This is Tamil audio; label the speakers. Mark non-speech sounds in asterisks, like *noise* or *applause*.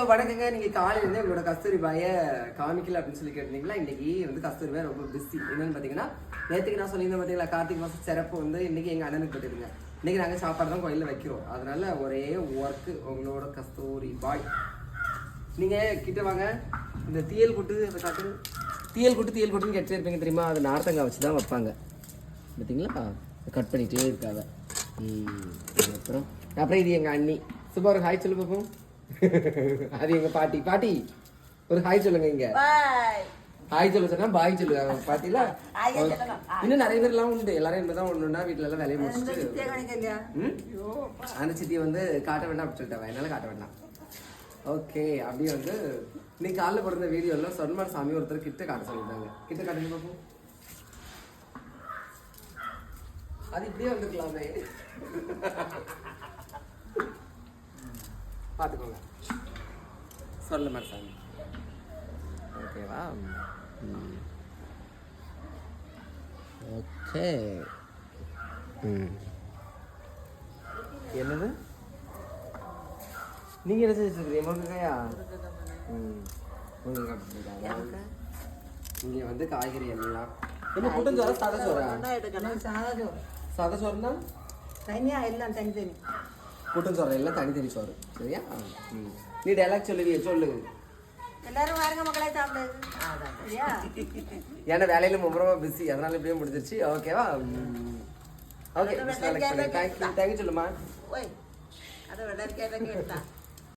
Speaker 1: ஹலோ வணக்கங்க. நீங்கள் காலையிலேருந்து உங்களோட கஸ்தூரி பாய காமிக்கல அப்படின்னு சொல்லி கேட்டிருந்தீங்களா? இன்றைக்கி வந்து கஸ்தூரி பாய் ரொம்ப பிஸி என்னென்னு பார்த்தீங்கன்னா நேற்றுக்கு நான் சொல்லியிருந்தேன் பார்த்தீங்களா கார்த்திக் மாதம் சிறப்பு வந்து இன்றைக்கி எங்கள் அண்ணனுக்கு போட்டுருங்க இன்றைக்கி நாங்கள் சாப்பாடு தான் கோயிலில் வைக்கிறோம். அதனால ஒரே ஒர்க்கு உங்களோட கஸ்தூரி பாய். நீங்கள் கிட்ட வாங்க. இந்த தீயல் குட்டு அதை காட்டு. தீயல் குட்டு தீயல் குட்டுன்னு கேட்டே இருப்பீங்க தெரியுமா? அது நார்த்தங்காய் வச்சு தான் வைப்பாங்க. பார்த்தீங்களா கட் பண்ணிகிட்டே இருக்காத. அப்புறம் அப்புறம் இது எங்கள் அண்ணி. சும்மா ஒரு ஹாய் சொல்லு பார்ப்போம் அது எங்கள் பாட்டி. பாட்டி ஒரு ஹாய் சொல்லுங்க இங்க. ஹாய் சொல்ல சொன்னா பாய்
Speaker 2: Hi சொல்லுங்க. *laughs*
Speaker 1: இன்னும் நிறைய பேர்லாம் உண்டு. எல்லாரும் என்ன தான் ஒன்றுனா வீட்டில எல்லாம் வேலையை முடிச்சுட்டு? அந்த சித்தியை வந்து காட்ட வேண்டாம் அப்படி சொல்லிட்டாங்க என்னால காட்ட வேண்டாம். ஓகே அப்படியே வந்து நீ காலைல பிறந்த வீடியோல சொன்மார் சாமி ஒருத்தர் கிட்ட காட்ட சொல்லிட்டாங்க கிட்ட காட்டுங்க பார்ப்போம் அது இப்படியே வந்துக்கலாமே பார்த்துக்கோங்க. சொல்ல மாதிரி சாமி. ஓகேவா? ஓகே. ம். என்னது? நீங்க என்ன செஞ்சுருக்கீங்க முருங்கைக்காயா? ம். முருங்கைக்காய் போட்டிருக்காங்க. இங்க வந்து காய்கறி எல்லாம். என்ன கூட்டஞ்சோரா சாதா சோறா
Speaker 2: சாதா சோறு
Speaker 1: சாதா சோறுனா
Speaker 2: தனியா எல்லாம் தனித்தனி.
Speaker 1: கூட்டஞ்சோறு எல்லாம் தனித்தனி சோறு. சரியா. நீ டைலாக் சொல்லுவிய சொல்லு.
Speaker 2: எல்லாரும் வாருங்க மக்களே சாப்பிடு.
Speaker 1: ஏன்னா வேலையில ரொம்ப பிஸி அதனால இப்படியே முடிஞ்சிருச்சு. ஓகேவா ஓகே தேங்க்யூ தேங்க்யூ சொல்லுமா
Speaker 2: ஓய் அதை வெள்ளரிக்காய் கேட்டா